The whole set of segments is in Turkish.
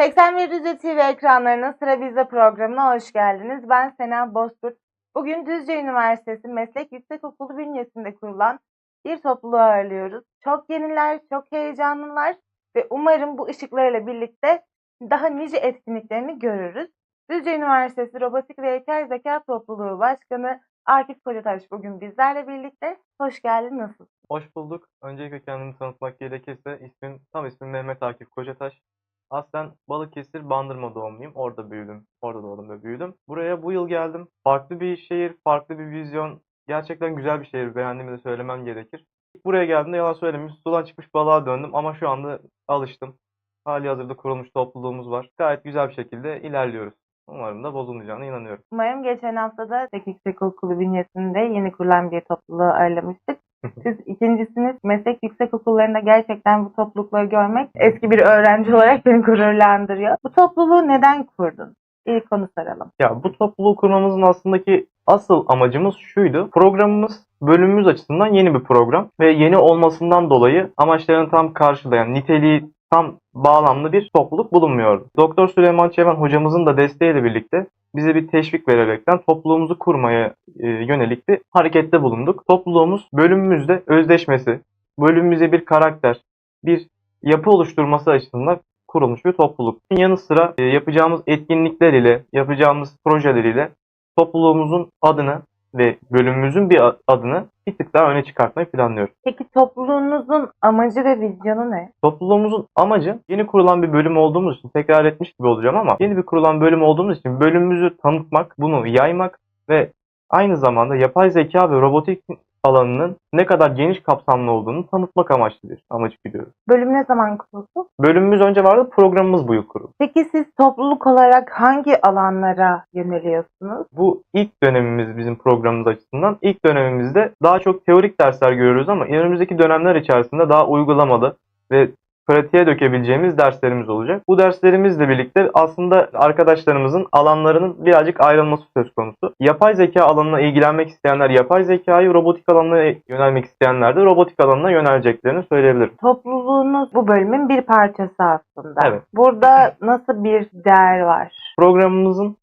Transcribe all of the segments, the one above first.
81 Düzce TV ekranlarının Sıra Bizde programına hoş geldiniz. Ben Sena Bozkurt. Bugün Düzce Üniversitesi Meslek Yüksekokulu bünyesinde kurulan bir topluluğu ağırlıyoruz. Çok yeniler, çok heyecanlılar ve umarım bu ışıklarla birlikte daha nice etkinliklerini görürüz. Düzce Üniversitesi Robotik ve Yapay Zeka Topluluğu Başkanı Akif Kocataş bugün bizlerle birlikte. Hoş geldin, nasılsın? Hoş bulduk. Öncelikle kendimi tanıtmak gerekirse ismim, tam ismim Mehmet Akif Kocataş. Aslen Balıkesir Bandırma doğumluyum. Orada büyüdüm. Orada doğdum ve büyüdüm. Buraya bu yıl geldim. Farklı bir şehir, farklı bir vizyon. Gerçekten güzel bir şehir. Beğendiğimi de söylemem gerekir. Buraya geldiğimde yalan söylemiş, sudan çıkmış balığa döndüm ama şu anda alıştım. Hali hazırda kurulmuş topluluğumuz var. Gayet güzel bir şekilde ilerliyoruz. Umarım da bozulmayacağına inanıyorum. Umarım geçen hafta da Meslek Yüksekokulu bünyesinde yeni kurulan bir topluluğu ağırlamıştık. Siz ikincisiniz. Meslek yüksekokullarında gerçekten bu toplulukları görmek eski bir öğrenci olarak beni gururlandırıyor. Bu topluluğu neden kurdun? İlk onu soralım. Ya bu topluluğu kurmamızın aslındaki asıl amacımız şuydu. Programımız bölümümüz açısından yeni bir program ve yeni olmasından dolayı amaçlarını tam karşılayan, niteliği tam bağlamlı bir topluluk bulunmuyordu. Doktor Süleyman Çemen hocamızın da desteğiyle birlikte bize bir teşvik vererekten topluluğumuzu kurmaya e, yönelik bir harekette bulunduk. Topluluğumuz bölümümüzde özdeşmesi, bölümümüze bir karakter, bir yapı oluşturması açısından kurulmuş bir topluluk. Yanı sıra e, yapacağımız etkinlikler ile, yapacağımız projeler ile topluluğumuzun adını ve bölümümüzün bir adını bir tık daha öne çıkartmayı planlıyoruz. Peki topluluğunuzun amacı ve vizyonu ne? Topluluğumuzun amacı yeni kurulan bir bölüm olduğumuz için tekrar etmiş gibi olacağım ama yeni bir kurulan bölüm olduğumuz için bölümümüzü tanıtmak, bunu yaymak ve aynı zamanda yapay zeka ve robotik alanının ne kadar geniş kapsamlı olduğunu tanıtmak amaçlı bir amaç biliyoruz. Bölüm ne zaman kuruldu? Bölümümüz önce vardı, programımız bu yıl kuruldu. Peki siz topluluk olarak hangi alanlara yöneliyorsunuz? Bu ilk dönemimiz bizim programımız açısından. İlk dönemimizde daha çok teorik dersler görüyoruz ama önümüzdeki dönemler içerisinde daha uygulamalı ve pratiğe dökebileceğimiz derslerimiz olacak. Bu derslerimizle birlikte aslında arkadaşlarımızın alanlarının birazcık ayrılması söz konusu. Yapay zeka alanına ilgilenmek isteyenler yapay zekayı, robotik alanına yönelmek isteyenler de robotik alanına yöneleceklerini söyleyebilirim. Topluluğunuz bu bölümün bir parçası aslında. Evet. Burada nasıl bir değer var? programımızın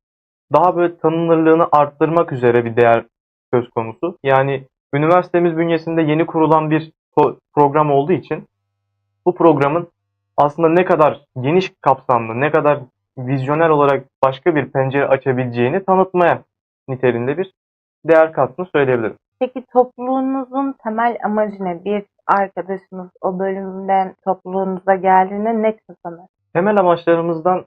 daha böyle tanınırlığını arttırmak üzere bir değer söz konusu. Yani üniversitemiz bünyesinde yeni kurulan bir program olduğu için bu programın aslında ne kadar geniş kapsamlı, ne kadar vizyoner olarak başka bir pencere açabileceğini tanıtmaya niteliğinde bir değer kattığını söyleyebilirim. Peki topluluğunuzun temel amacı ne? Bir arkadaşınız o bölümden topluluğunuza geldiğinde ne kazanır? Temel amaçlarımızdan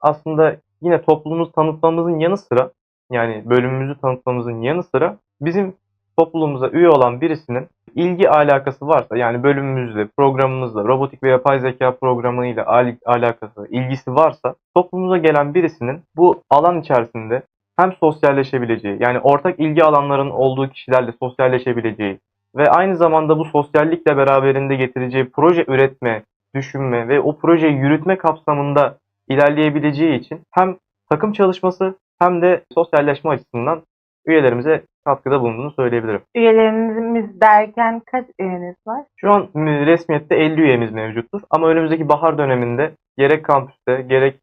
aslında yine toplumumuzu tanıtmamızın yanı sıra yani bölümümüzü tanıtmamızın yanı sıra bizim topluluğumuza üye olan birisinin ilgi alakası varsa yani bölümümüzle, programımızla, robotik ve yapay zeka programıyla al- alakası, ilgisi varsa toplumumuza gelen birisinin bu alan içerisinde hem sosyalleşebileceği yani ortak ilgi alanlarının olduğu kişilerle sosyalleşebileceği ve aynı zamanda bu sosyallikle beraberinde getireceği proje üretme, düşünme ve o projeyi yürütme kapsamında ilerleyebileceği için hem takım çalışması hem de sosyalleşme açısından üyelerimize katkıda bulunduğunu söyleyebilirim. Üyelerimiz derken kaç üyeniz var? Şu an resmiyette 50 üyemiz mevcuttur ama önümüzdeki bahar döneminde gerek kampüste gerek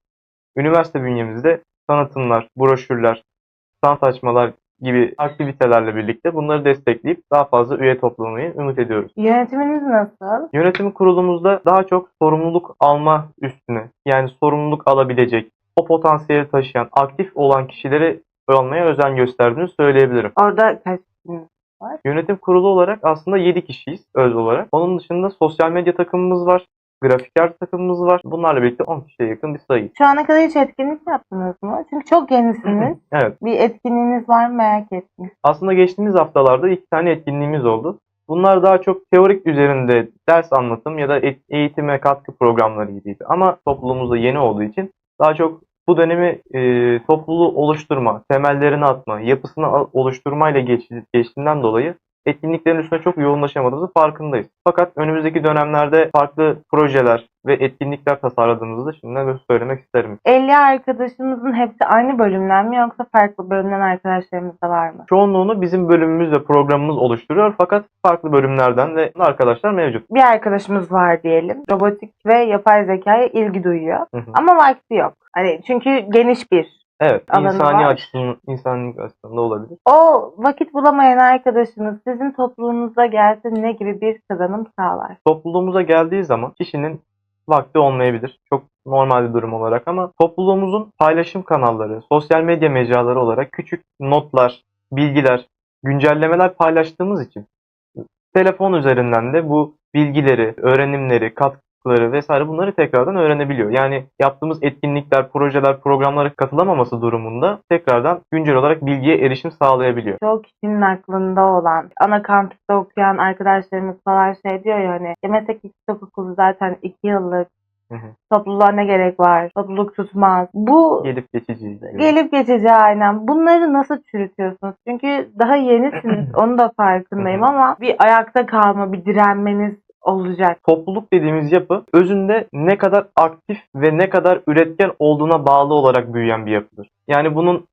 üniversite bünyemizde tanıtımlar, broşürler, stand açmalar gibi aktivitelerle birlikte bunları destekleyip daha fazla üye toplamayı ümit ediyoruz. Yönetiminiz nasıl? Yönetim kurulumuzda daha çok sorumluluk alma üstüne yani sorumluluk alabilecek, o potansiyeli taşıyan, aktif olan kişileri olmaya özen gösterdiğini söyleyebilirim. Orada kaç kişiniz? Yönetim kurulu olarak aslında 7 kişiyiz öz olarak. Onun dışında sosyal medya takımımız var, grafiker takımımız var. Bunlarla birlikte 10 kişiye yakın bir sayı. Şu ana kadar hiç etkinlik yaptınız mı? Çünkü çok yenisiniz. Evet. Bir etkinliğiniz var mı merak ettim. Aslında geçtiğimiz haftalarda iki tane etkinliğimiz oldu. Bunlar daha çok teorik üzerinde ders anlatım ya da e- eğitime katkı programları gibiydi. Ama toplumumuzda yeni olduğu için daha çok bu dönemi e, topluluğu oluşturma, temellerini atma, yapısını oluşturmayla geç, geçtiğinden dolayı etkinliklerin üstüne çok yoğunlaşamadığımızı farkındayız. Fakat önümüzdeki dönemlerde farklı projeler, ve etkinlikler tasarladığımızı şimdiden söylemek isterim. 50 arkadaşımızın hepsi aynı bölümden mi yoksa farklı bölümden arkadaşlarımız da var mı? Çoğunluğunu bizim bölümümüz ve programımız oluşturuyor fakat farklı bölümlerden de arkadaşlar mevcut. Bir arkadaşımız var diyelim. Robotik ve yapay zekaya ilgi duyuyor. Hı hı. Ama vakti yok. Hani çünkü geniş bir. Evet, Alanı insani var. açısından, insanlık açısından da olabilir. O vakit bulamayan arkadaşınız sizin topluluğunuza gelse ne gibi bir kazanım sağlar? Topluluğumuza geldiği zaman kişinin vakti olmayabilir. Çok normal bir durum olarak ama topluluğumuzun paylaşım kanalları, sosyal medya mecraları olarak küçük notlar, bilgiler, güncellemeler paylaştığımız için telefon üzerinden de bu bilgileri, öğrenimleri, katkıları vesaire bunları tekrardan öğrenebiliyor. Yani yaptığımız etkinlikler, projeler, programlara katılamaması durumunda tekrardan güncel olarak bilgiye erişim sağlayabiliyor. Çoğu kişinin aklında olan, ana kampüste okuyan arkadaşlarımız falan şey diyor ya hani ya meslek yüksek okulu zaten 2 yıllık Hı hı. topluluğa ne gerek var? Topluluk tutmaz. Bu Gelip geçici. gelip geçici aynen. Bunları nasıl çürütüyorsunuz? Çünkü daha yenisiniz. Onu da farkındayım ama bir ayakta kalma, bir direnmeniz olacak. topluluk dediğimiz yapı özünde ne kadar aktif ve ne kadar üretken olduğuna bağlı olarak büyüyen bir yapıdır. Yani bunun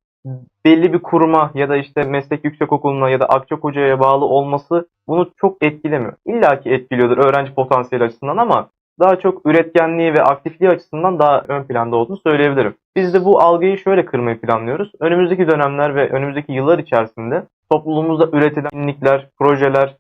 belli bir kuruma ya da işte meslek yüksekokuluna ya da Akçakoca'ya bağlı olması bunu çok etkilemiyor. İlla ki etkiliyordur öğrenci potansiyeli açısından ama daha çok üretkenliği ve aktifliği açısından daha ön planda olduğunu söyleyebilirim. Biz de bu algıyı şöyle kırmayı planlıyoruz. Önümüzdeki dönemler ve önümüzdeki yıllar içerisinde topluluğumuzda üretilen projeler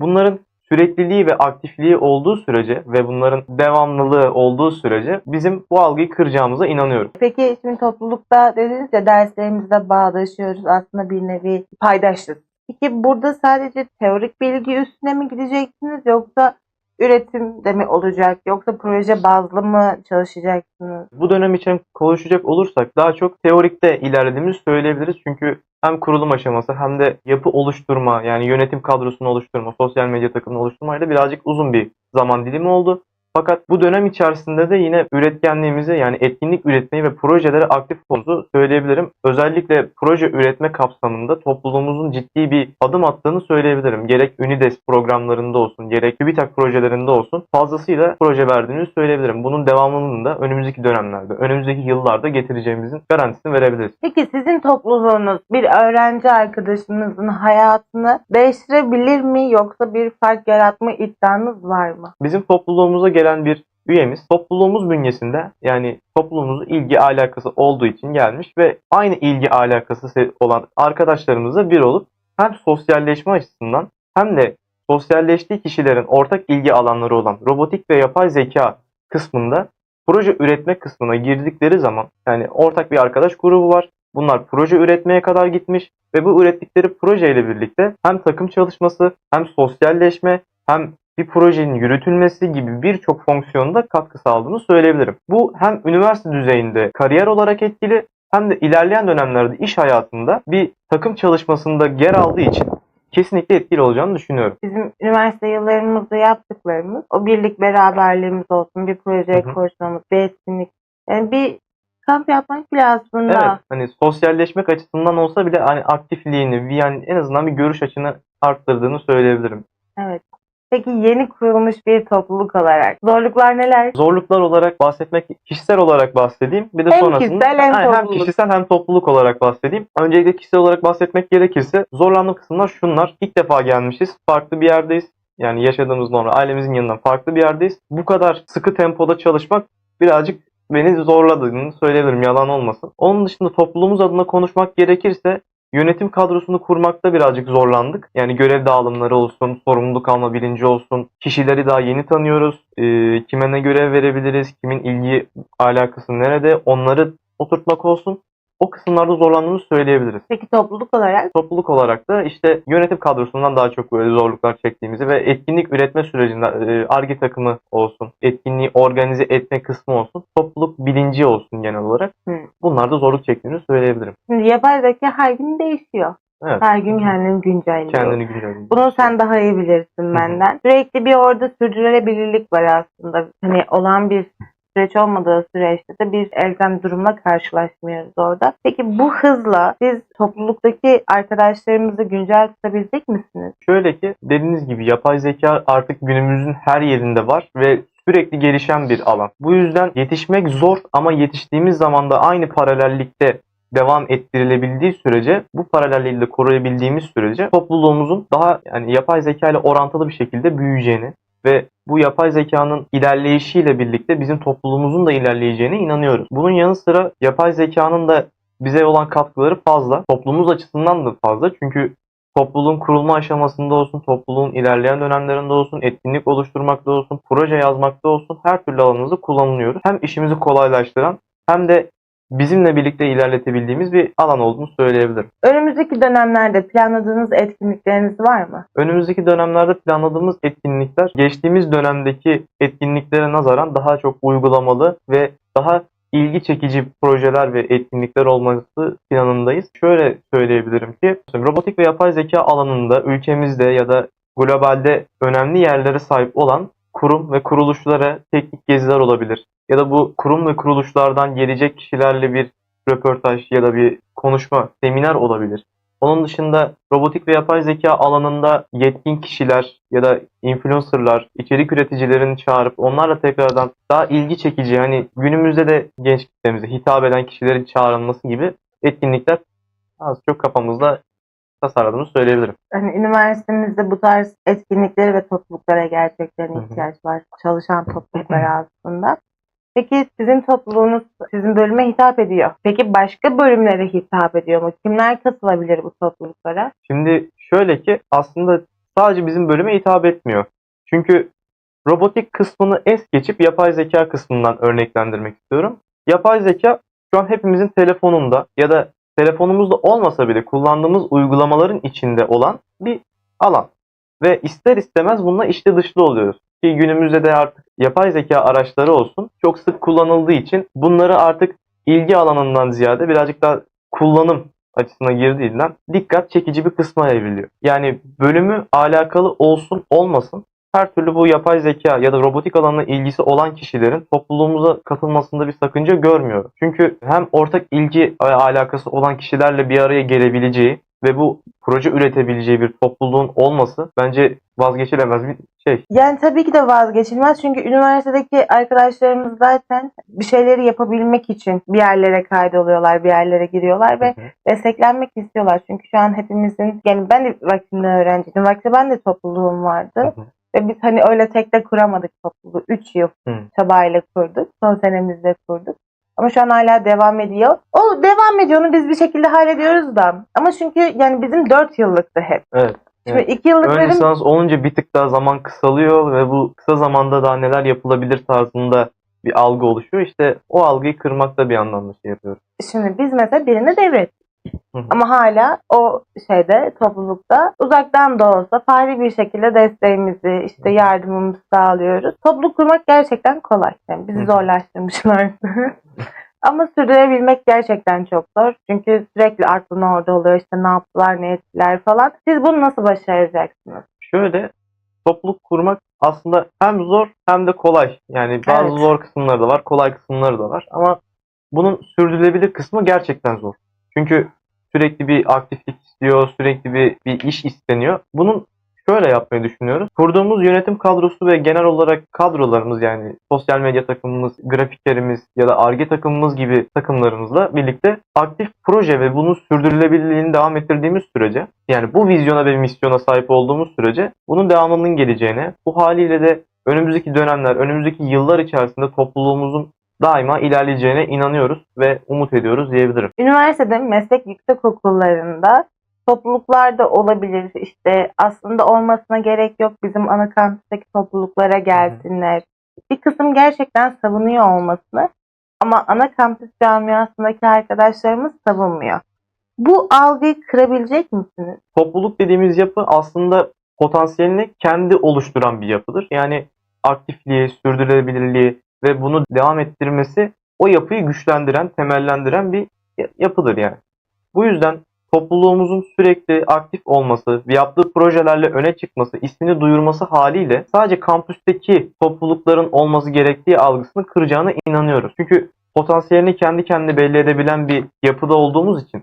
bunların sürekliliği ve aktifliği olduğu sürece ve bunların devamlılığı olduğu sürece bizim bu algıyı kıracağımıza inanıyorum. Peki şimdi toplulukta dediniz ya derslerimizde bağdaşıyoruz. Aslında bir nevi paydaşlık. Peki burada sadece teorik bilgi üstüne mi gideceksiniz yoksa üretim de mi olacak? Yoksa proje bazlı mı çalışacaksınız? Bu dönem için konuşacak olursak daha çok teorikte ilerlediğimizi söyleyebiliriz. Çünkü hem kurulum aşaması hem de yapı oluşturma yani yönetim kadrosunu oluşturma, sosyal medya takımını oluşturmayla birazcık uzun bir zaman dilimi oldu. Fakat bu dönem içerisinde de yine üretkenliğimizi yani etkinlik üretmeyi ve projelere aktif olduğumuzu söyleyebilirim. Özellikle proje üretme kapsamında topluluğumuzun ciddi bir adım attığını söyleyebilirim. Gerek Unides programlarında olsun, gerek TÜBİTAK projelerinde olsun fazlasıyla proje verdiğimizi söyleyebilirim. Bunun devamlılığını da önümüzdeki dönemlerde, önümüzdeki yıllarda getireceğimizin garantisini verebiliriz. Peki sizin topluluğunuz bir öğrenci arkadaşınızın hayatını değiştirebilir mi yoksa bir fark yaratma iddianız var mı? Bizim topluluğumuza gelen bir üyemiz topluluğumuz bünyesinde yani topluluğumuzun ilgi alakası olduğu için gelmiş ve aynı ilgi alakası olan arkadaşlarımızla bir olup hem sosyalleşme açısından hem de sosyalleştiği kişilerin ortak ilgi alanları olan robotik ve yapay zeka kısmında proje üretme kısmına girdikleri zaman yani ortak bir arkadaş grubu var. Bunlar proje üretmeye kadar gitmiş ve bu ürettikleri projeyle birlikte hem takım çalışması hem sosyalleşme hem bir projenin yürütülmesi gibi birçok fonksiyonda katkı sağladığını söyleyebilirim. Bu hem üniversite düzeyinde kariyer olarak etkili hem de ilerleyen dönemlerde iş hayatında bir takım çalışmasında yer aldığı için kesinlikle etkili olacağını düşünüyorum. Bizim üniversite yıllarımızda yaptıklarımız o birlik beraberliğimiz olsun, bir projeye koşmamız, bir etkinlik. Yani bir kamp yapmak bile aslında Evet, hani sosyalleşmek açısından olsa bile hani aktifliğini, yani en azından bir görüş açını arttırdığını söyleyebilirim. Evet. Peki yeni kurulmuş bir topluluk olarak zorluklar neler? Zorluklar olarak bahsetmek, kişisel olarak bahsedeyim. Bir de Hem sonrasında kişisel hem hem kişisel hem topluluk olarak bahsedeyim. Öncelikle kişisel olarak bahsetmek gerekirse zorlandığım kısımlar şunlar. İlk defa gelmişiz. Farklı bir yerdeyiz. Yani yaşadığımız normal ailemizin yanından farklı bir yerdeyiz. Bu kadar sıkı tempoda çalışmak birazcık beni zorladığını söyleyebilirim yalan olmasın. Onun dışında topluluğumuz adına konuşmak gerekirse yönetim kadrosunu kurmakta birazcık zorlandık. Yani görev dağılımları olsun, sorumluluk alma bilinci olsun. Kişileri daha yeni tanıyoruz. Ee, kime ne görev verebiliriz, kimin ilgi alakası nerede onları oturtmak olsun. O kısımlarda zorlandığımızı söyleyebiliriz. Peki topluluk olarak Topluluk olarak da işte yönetim kadrosundan daha çok böyle zorluklar çektiğimizi ve etkinlik üretme sürecinde e, ARGE takımı olsun, etkinliği organize etme kısmı olsun, topluluk bilinci olsun genel olarak. Hı. Bunlarda zorluk çektiğimizi söyleyebilirim. şimdi yapay zeka her gün değişiyor. Evet. Her gün kendini güncelliyor. Kendini güncelleyin. Bunu sen daha iyi bilirsin benden. Sürekli bir orada sürdürülebilirlik var aslında. Hani olan bir süreç olmadığı süreçte de bir elzem durumla karşılaşmıyoruz orada. Peki bu hızla siz topluluktaki arkadaşlarımızı güncel tutabilecek misiniz? Şöyle ki dediğiniz gibi yapay zeka artık günümüzün her yerinde var ve sürekli gelişen bir alan. Bu yüzden yetişmek zor ama yetiştiğimiz zaman da aynı paralellikte devam ettirilebildiği sürece bu paralelliği de koruyabildiğimiz sürece topluluğumuzun daha yani yapay zeka ile orantılı bir şekilde büyüyeceğini ve bu yapay zekanın ilerleyişiyle birlikte bizim topluluğumuzun da ilerleyeceğine inanıyoruz. Bunun yanı sıra yapay zekanın da bize olan katkıları fazla. Toplumumuz açısından da fazla. Çünkü topluluğun kurulma aşamasında olsun, topluluğun ilerleyen dönemlerinde olsun, etkinlik oluşturmakta olsun, proje yazmakta olsun her türlü alanımızda kullanılıyoruz. Hem işimizi kolaylaştıran hem de bizimle birlikte ilerletebildiğimiz bir alan olduğunu söyleyebilirim. Önümüzdeki dönemlerde planladığınız etkinlikleriniz var mı? Önümüzdeki dönemlerde planladığımız etkinlikler geçtiğimiz dönemdeki etkinliklere nazaran daha çok uygulamalı ve daha ilgi çekici projeler ve etkinlikler olması planındayız. Şöyle söyleyebilirim ki robotik ve yapay zeka alanında ülkemizde ya da globalde önemli yerlere sahip olan kurum ve kuruluşlara teknik geziler olabilir. Ya da bu kurum ve kuruluşlardan gelecek kişilerle bir röportaj ya da bir konuşma, seminer olabilir. Onun dışında robotik ve yapay zeka alanında yetkin kişiler ya da influencerlar, içerik üreticilerini çağırıp onlarla tekrardan daha ilgi çekici hani günümüzde de genç kitlemize hitap eden kişilerin çağrılması gibi etkinlikler az çok kafamızda tasarladığımı söyleyebilirim. Hani üniversitemizde bu tarz etkinliklere ve topluluklara gerçekten ihtiyaç var. Çalışan topluluklara aslında. Peki sizin topluluğunuz sizin bölüme hitap ediyor. Peki başka bölümlere hitap ediyor mu? Kimler katılabilir bu topluluklara? Şimdi şöyle ki aslında sadece bizim bölüme hitap etmiyor. Çünkü robotik kısmını es geçip yapay zeka kısmından örneklendirmek istiyorum. Yapay zeka şu an hepimizin telefonunda ya da telefonumuzda olmasa bile kullandığımız uygulamaların içinde olan bir alan. Ve ister istemez bununla içli dışlı oluyoruz. Ki günümüzde de artık yapay zeka araçları olsun çok sık kullanıldığı için bunları artık ilgi alanından ziyade birazcık daha kullanım açısına girdiğinden dikkat çekici bir kısma evriliyor. Yani bölümü alakalı olsun olmasın her türlü bu yapay zeka ya da robotik alanına ilgisi olan kişilerin topluluğumuza katılmasında bir sakınca görmüyorum. Çünkü hem ortak ilgi alakası olan kişilerle bir araya gelebileceği ve bu proje üretebileceği bir topluluğun olması bence vazgeçilemez bir şey. Yani tabii ki de vazgeçilmez çünkü üniversitedeki arkadaşlarımız zaten bir şeyleri yapabilmek için bir yerlere kaydoluyorlar, bir yerlere giriyorlar ve desteklenmek istiyorlar. Çünkü şu an hepimizin, yani ben de vaktimde öğrenciydim. Vakti ben de topluluğum vardı. Ve biz hani öyle tek de kuramadık topluluğu. 3 yıl Hı. çabayla kurduk. Son senemizde kurduk. Ama şu an hala devam ediyor. O devam ediyor onu biz bir şekilde hallediyoruz da. Ama çünkü yani bizim 4 yıllıktı hep. Evet. Şimdi Evet. 2 yıllık Ön benim lisans olunca bir tık daha zaman kısalıyor ve bu kısa zamanda daha neler yapılabilir tarzında bir algı oluşuyor. İşte o algıyı kırmakta bir anlamda şey yapıyoruz. Şimdi biz mesela birine devrettik. Hı hı. Ama hala o şeyde toplulukta uzaktan da olsa fari bir şekilde desteğimizi işte yardımımızı sağlıyoruz. Topluluk kurmak gerçekten kolay. Yani bizi zorlaştırmışlar. Ama sürdürebilmek gerçekten çok zor. Çünkü sürekli aklın orada oluyor. İşte ne yaptılar, ne ettiler falan. Siz bunu nasıl başaracaksınız? Şöyle topluluk kurmak aslında hem zor hem de kolay. Yani bazı Evet. zor kısımları da var, kolay kısımları da var. Ama bunun sürdürülebilir kısmı gerçekten zor. Çünkü sürekli bir aktiflik istiyor, sürekli bir, bir iş isteniyor. Bunun şöyle yapmayı düşünüyoruz. Kurduğumuz yönetim kadrosu ve genel olarak kadrolarımız yani sosyal medya takımımız, grafiklerimiz ya da ARGE takımımız gibi takımlarımızla birlikte aktif proje ve bunun sürdürülebilirliğini devam ettirdiğimiz sürece yani bu vizyona ve misyona sahip olduğumuz sürece bunun devamının geleceğine, bu haliyle de önümüzdeki dönemler, önümüzdeki yıllar içerisinde topluluğumuzun daima ilerleyeceğine inanıyoruz ve umut ediyoruz diyebilirim. Üniversitede meslek yüksek okullarında topluluklarda olabilir. İşte aslında olmasına gerek yok. Bizim ana kampüsteki topluluklara gelsinler. Bir kısım gerçekten savunuyor olmasını ama ana kampüs camiasındaki arkadaşlarımız savunmuyor. Bu algıyı kırabilecek misiniz? Topluluk dediğimiz yapı aslında potansiyelini kendi oluşturan bir yapıdır. Yani aktifliği, sürdürülebilirliği ve bunu devam ettirmesi o yapıyı güçlendiren, temellendiren bir ya- yapıdır yani. Bu yüzden topluluğumuzun sürekli aktif olması, yaptığı projelerle öne çıkması, ismini duyurması haliyle sadece kampüsteki toplulukların olması gerektiği algısını kıracağına inanıyoruz. Çünkü potansiyelini kendi kendine belli edebilen bir yapıda olduğumuz için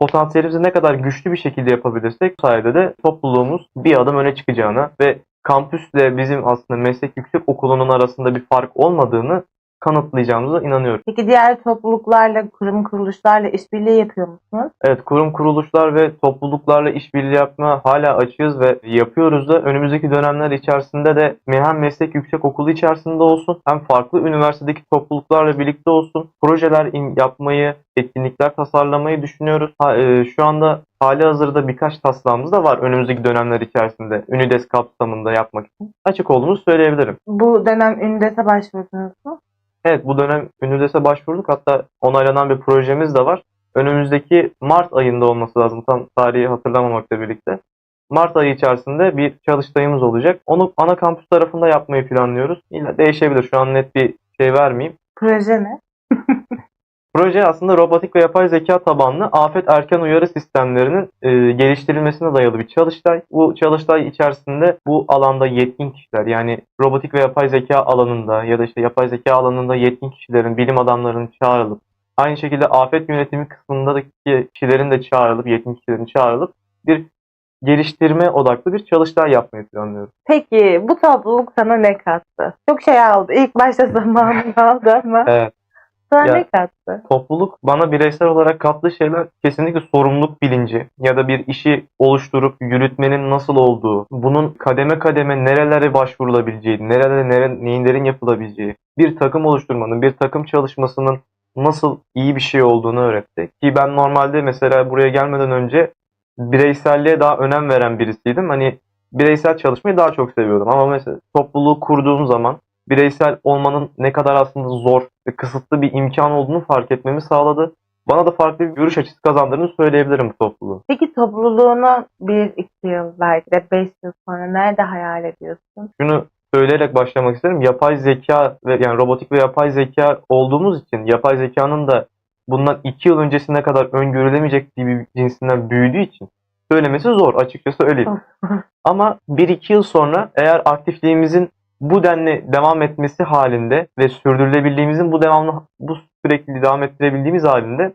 potansiyelimizi ne kadar güçlü bir şekilde yapabilirsek bu sayede de topluluğumuz bir adım öne çıkacağına ve kampüsle bizim aslında meslek yüksek okulunun arasında bir fark olmadığını kanıtlayacağımıza inanıyorum. Peki diğer topluluklarla, kurum kuruluşlarla işbirliği yapıyor musunuz? Evet, kurum kuruluşlar ve topluluklarla işbirliği yapma hala açığız ve yapıyoruz da önümüzdeki dönemler içerisinde de hem meslek yüksek okulu içerisinde olsun hem farklı üniversitedeki topluluklarla birlikte olsun projeler yapmayı, etkinlikler tasarlamayı düşünüyoruz. Ha, e, şu anda hali hazırda birkaç taslağımız da var önümüzdeki dönemler içerisinde Ünides kapsamında yapmak için. Açık olduğumuzu söyleyebilirim. Bu dönem Ündes'e başvurdunuz mu? Evet bu dönem Ünides'e başvurduk. Hatta onaylanan bir projemiz de var. Önümüzdeki Mart ayında olması lazım. Tam tarihi hatırlamamakla birlikte. Mart ayı içerisinde bir çalıştayımız olacak. Onu ana kampüs tarafında yapmayı planlıyoruz. İlla değişebilir. Şu an net bir şey vermeyeyim. Proje ne? Proje aslında robotik ve yapay zeka tabanlı afet erken uyarı sistemlerinin e, geliştirilmesine dayalı bir çalıştay. Bu çalıştay içerisinde bu alanda yetkin kişiler yani robotik ve yapay zeka alanında ya da işte yapay zeka alanında yetkin kişilerin, bilim adamlarının çağrılıp aynı şekilde afet yönetimi kısmındaki kişilerin de çağrılıp, yetkin kişilerin çağrılıp bir geliştirme odaklı bir çalıştay yapmayı planlıyoruz. Peki bu topluluk sana ne kattı? Çok şey aldı. İlk başta zamanını aldı ama Evet. Sana Ya- ne kattı? topluluk bana bireysel olarak kattığı şeyler kesinlikle sorumluluk bilinci ya da bir işi oluşturup yürütmenin nasıl olduğu, bunun kademe kademe nerelere başvurulabileceği, nerelere nere, neyinlerin yapılabileceği, bir takım oluşturmanın, bir takım çalışmasının nasıl iyi bir şey olduğunu öğretti. Ki ben normalde mesela buraya gelmeden önce bireyselliğe daha önem veren birisiydim. Hani bireysel çalışmayı daha çok seviyordum ama mesela topluluğu kurduğum zaman bireysel olmanın ne kadar aslında zor ve kısıtlı bir imkan olduğunu fark etmemi sağladı. Bana da farklı bir görüş açısı kazandırdığını söyleyebilirim bu topluluğun. Peki topluluğunu bir, iki yıl belki de beş yıl sonra nerede hayal ediyorsun? Şunu söyleyerek başlamak isterim. Yapay zeka ve yani robotik ve yapay zeka olduğumuz için yapay zekanın da bundan iki yıl öncesine kadar öngörülemeyecek bir cinsinden büyüdüğü için söylemesi zor açıkçası öyle. Ama 1-2 yıl sonra eğer aktifliğimizin bu denli devam etmesi halinde ve sürdürülebildiğimizin bu devamlı bu sürekli devam ettirebildiğimiz halinde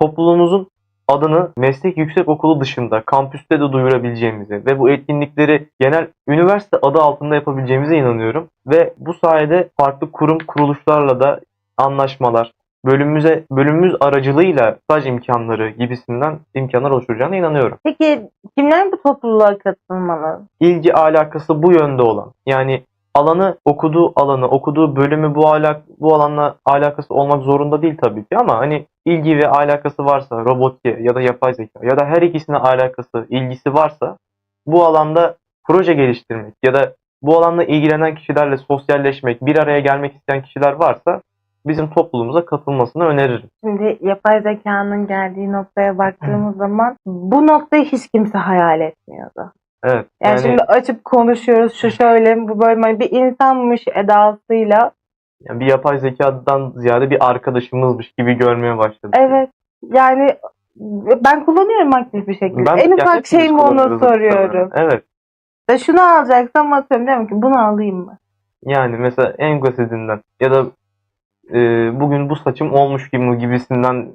topluluğumuzun adını meslek yüksek okulu dışında kampüste de duyurabileceğimizi ve bu etkinlikleri genel üniversite adı altında yapabileceğimize inanıyorum. Ve bu sayede farklı kurum kuruluşlarla da anlaşmalar, bölümümüze bölümümüz aracılığıyla staj imkanları gibisinden imkanlar oluşturacağına inanıyorum. Peki kimler bu topluluğa katılmalı? ilgi alakası bu yönde olan yani alanı okuduğu alanı okuduğu bölümü bu alak bu alanla alakası olmak zorunda değil tabii ki ama hani ilgi ve alakası varsa robotik ya da yapay zeka ya da her ikisine alakası ilgisi varsa bu alanda proje geliştirmek ya da bu alanla ilgilenen kişilerle sosyalleşmek bir araya gelmek isteyen kişiler varsa bizim topluluğumuza katılmasını öneririm. Şimdi yapay zekanın geldiği noktaya baktığımız zaman bu noktayı hiç kimse hayal etmiyordu. Evet. Yani, şimdi açıp konuşuyoruz şu şöyle bu böyle hani bir insanmış edasıyla. yani bir yapay zekadan ziyade bir arkadaşımızmış gibi görmeye başladık. Evet yani ben kullanıyorum aktif bir şekilde. Ben en yani ufak şeyimi kullanıyoruz soruyorum. muhtemelen. Evet. Ve şunu alacaksam atıyorum diyorum ki bunu alayım mı? Yani mesela en basitinden ya da e, bugün bu saçım olmuş gibi mi gibisinden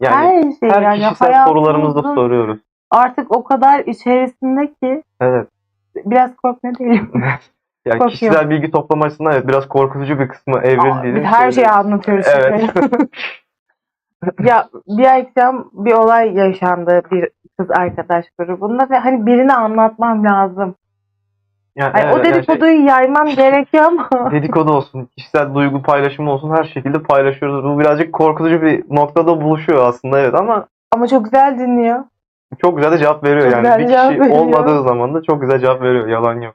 yani her şey her, yani kişisel sorularımızı da hayatımızın soruyoruz. Artık o kadar içerisinde ki Evet. biraz korkma değilim. Yani Korkuyorum. kişisel bilgi toplama açısından evet biraz korkutucu bir kısmı Aa, evrildiğini Biz her şeyi anlatıyoruz Evet. şimdi. ya bir akşam bir olay yaşandı bir kız arkadaş grubunda ve hani birine anlatmam lazım. Yani, Hani evet, o yani şey, dedikoduyu yaymam gerekiyor ama dedikodu olsun, kişisel duygu paylaşımı olsun her şekilde paylaşıyoruz. Bu birazcık korkutucu bir noktada buluşuyor aslında evet ama ama çok güzel dinliyor. Çok güzel de cevap veriyor Çok yani. güzel Bir cevap kişi veriyor. olmadığı zaman da çok güzel cevap veriyor. Yalan yok.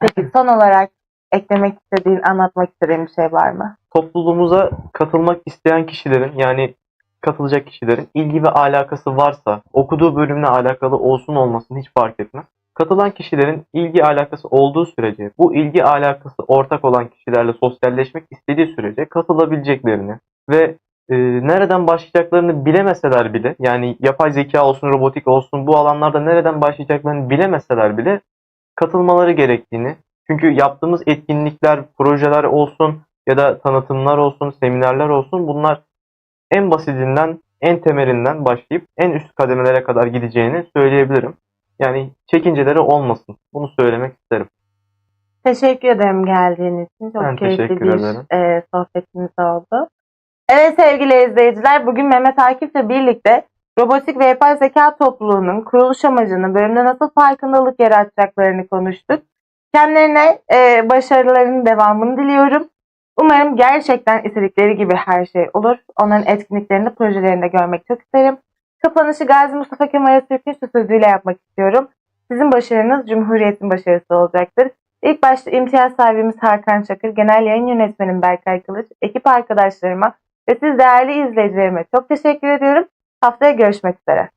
Peki son olarak eklemek istediğin, anlatmak istediğin bir şey var mı? topluluğumuza katılmak isteyen kişilerin yani katılacak kişilerin ilgi ve alakası varsa okuduğu bölümle alakalı olsun olmasın hiç fark etmez. Katılan kişilerin ilgi alakası olduğu sürece bu ilgi alakası ortak olan kişilerle sosyalleşmek istediği sürece katılabileceklerini ve e, nereden başlayacaklarını bilemeseler bile yani yapay zeka olsun robotik olsun bu alanlarda nereden başlayacaklarını bilemeseler bile katılmaları gerektiğini çünkü yaptığımız etkinlikler, projeler olsun ya da tanıtımlar olsun, seminerler olsun bunlar en basitinden, en temelinden başlayıp en üst kademelere kadar gideceğini söyleyebilirim. Yani çekinceleri olmasın. Bunu söylemek isterim. Teşekkür ederim geldiğiniz için. Çok Ben keyifli bir e, sohbetimiz oldu. Evet sevgili izleyiciler, bugün Mehmet Akif'le birlikte robotik ve yapay zeka topluluğunun kuruluş amacını, bölümde nasıl farkındalık yaratacaklarını konuştuk. Kendilerine e, başarılarının devamını diliyorum. Umarım gerçekten istedikleri gibi her şey olur. Onların etkinliklerini, projelerini de görmek çok isterim. Kapanışı Gazi Mustafa Kemal Atatürk'ün şu sözüyle yapmak istiyorum. Sizin başarınız Cumhuriyet'in başarısı olacaktır. İlk başta imtiyaz sahibimiz Hakan Çakır, genel yayın yönetmenim Berkay Kılıç, ekip arkadaşlarıma ve siz değerli izleyicilerime çok teşekkür ediyorum. Haftaya görüşmek üzere.